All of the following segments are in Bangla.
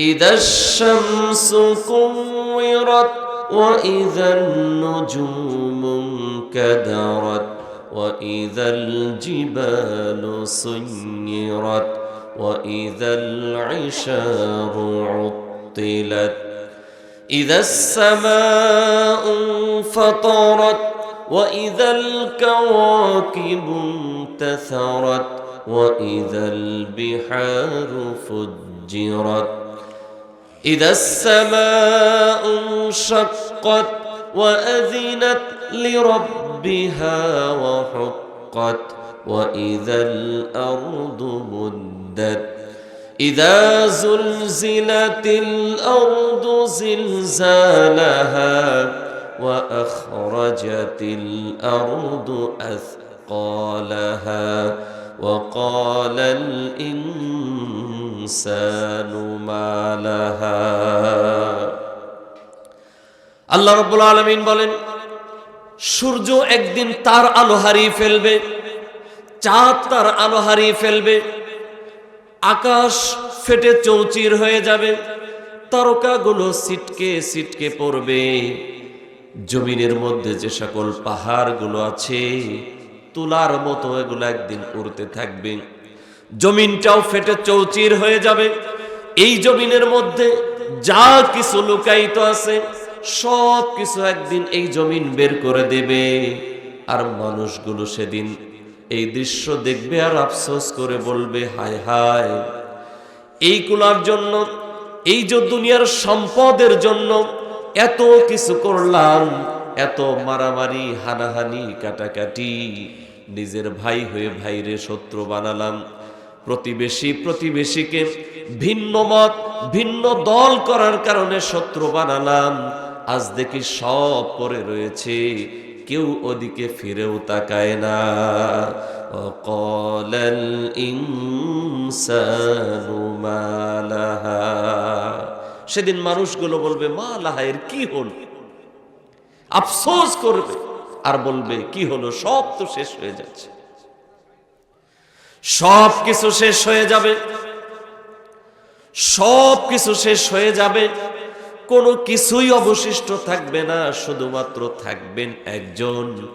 إذا الشمس كورت وإذا النجوم انكدرت وإذا الجبال سيرت وإذا العشار عطلت إذا السماء انفطرت وإذا الكواكب انتثرت وإذا البحار فجرت إذا السماء انشقت وأذنت لربها وحقت وإذا الأرض مدت إذا زلزلت الأرض زلزالها وأخرجت الأرض أثقالها وقال الإنسان ما لها আল্লাহ রব্বুল আলমিন বলেন সূর্য একদিন তার আলো হারিয়ে ফেলবে চাঁদ তার আলো হারিয়ে ফেলবে আকাশ ফেটে চৌচির হয়ে যাবে তারকাগুলো সিটকে সিটকে পড়বে জমিনের মধ্যে যে সকল পাহাড়গুলো আছে তুলার মতো এগুলো একদিন উড়তে থাকবে। জমিনটাও ফেটে চৌচির হয়ে যাবে। এই জমিনের মধ্যে যা কিছু লুকায়িত আছে, সব কিছু একদিন এই জমিন বের করে দেবে। আর মানুষগুলো সেদিন এই দৃশ্য দেখবে আর আফসোস করে বলবে, হায় হায় এইগুলার জন্য, এই যে দুনিয়ার সম্পদের জন্য এত কিছু করলাম এত মারামারি, হানাহানি, কাটাকাটি। নিজের ভাই হয়ে ভাইরে শত্রু বানালাম। প্রতিবেশী প্রতিবেশীকে ভিন্ন মত, ভিন্ন দল করার কারণে শত্রু বানালাম। আজ দেখি সব পরে রয়েছে, কেউ ওদিকে ফিরেও তাকায় না। অকল সেদিন মানুষগুলো বলবে মা লাহায়ের কি হল? আফসোস করবে আর বলবে, কি হলো? সব তো শেষ হয়ে যাচ্ছে। সব কিছু শেষ হয়ে যাবে। সব কিছু শেষ হয়ে যাবে। কোনো কিছুই অবশিষ্ট থাকবে না, শুধুমাত্র থাকবেন একজন।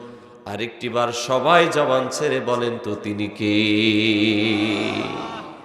আরেকটি বার সবাই জবান ছেড়ে বলেন, তো তিনি কে?